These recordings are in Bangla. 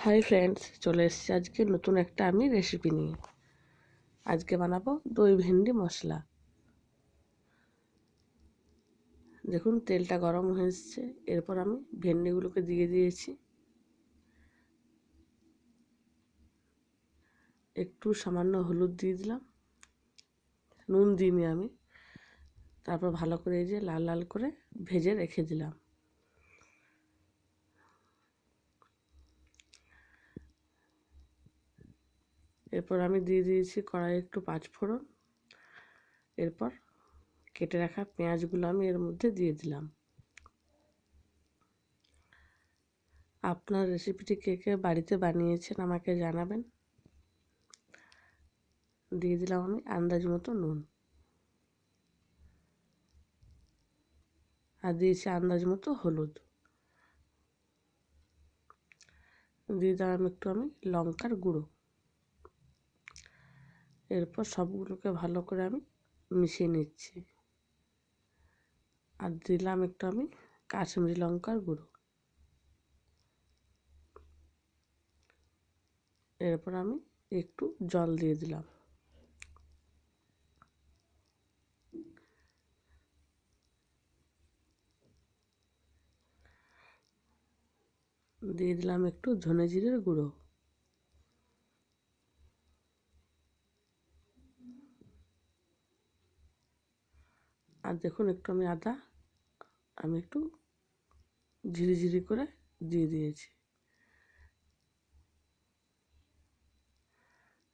হাই ফ্রেন্ডস চলে এসেছি আজকে নতুন একটা আমি রেসিপি নিয়ে। আজকে বানাবো দই ভেন্ডি মশলা। দেখুন, তেলটা গরম হয়ে এসছে। এরপর আমি ভেন্ডিগুলোকে দিয়ে দিয়েছি। একটু সামান্য হলুদ দিয়ে দিলাম। নুন দিইনি আমি। তারপর ভালো করে এই যে লাল লাল করে ভেজে রেখে দিলাম। এরপর আমি দিয়ে দিয়েছি কড়াই একটু পাঁচ ফোড়ন। এরপর কেটে রাখা পেঁয়াজগুলো আমি এর মধ্যে দিয়ে দিলাম। আপনার রেসিপিটি কে কে বাড়িতে বানিয়েছেন আমাকে জানাবেন। দিয়ে দিলাম আমি আন্দাজ মতো নুন। আর দিয়েছি আন্দাজ মতো হলুদ। দিয়ে দিলাম একটু আমি লঙ্কার গুঁড়ো। এরপর সবগুলোকে ভালো করে আমি মিশিয়ে নিচ্ছি। আর দিলাম একটু আমি কাশ্মীরি লঙ্কার গুঁড়ো। এরপর আমি একটু জল দিয়ে দিলাম। দিয়ে দিলাম একটু ধনে জিরের গুঁড়ো। আর দেখুন একটু আমি আদা, আমি একটু ঝিরি ঝিরি করে দিয়ে দিয়েছি।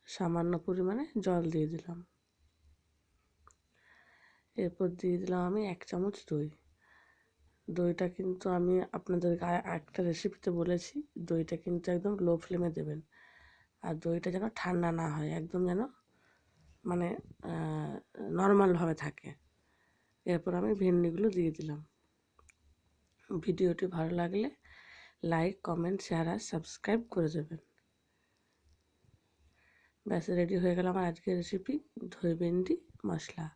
সামান্য পরিমাণে জল দিয়ে দিলাম। এরপর দিয়ে দিলাম আমি এক চামচ দই। দইটা কিন্তু আমি আপনাদেরকে একটা রেসিপিতে বলেছি, দইটা কিন্তু একদম লো ফ্লেমে দেবেন। আর দইটা যেন ঠান্ডা না হয়, একদম যেন মানে নর্মালভাবে থাকে। এরপর আমি ভেন্ডিগুলো দিয়ে দিলাম। ভিডিওটি ভালো লাগলে লাইক, কমেন্ট, শেয়ার আর সাবস্ক্রাইব করে দেবেন ব্যাস, রেডি হয়ে গেল আমার আজকের রেসিপি, দই ভেন্ডি, মশলা।